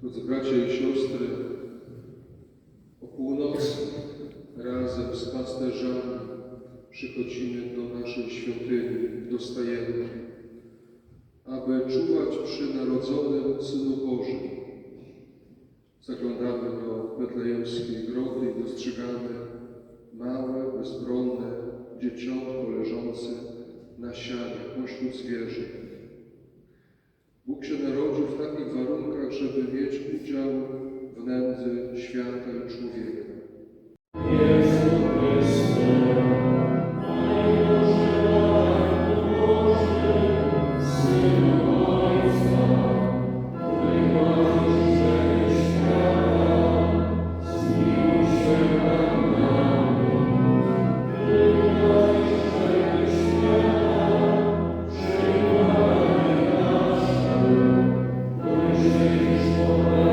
Drodzy bracia i siostry, o północy razem z pasterzami przychodzimy do naszej świątyni, do stajenki, aby czuwać przy narodzonym Synu Bożym. Zaglądamy do betlejemskiej groty i dostrzegamy małe, bezbronne dzieciątko leżące na sianie pośród zwierząt. Się narodził w takich warunkach, żeby mieć udział Lord.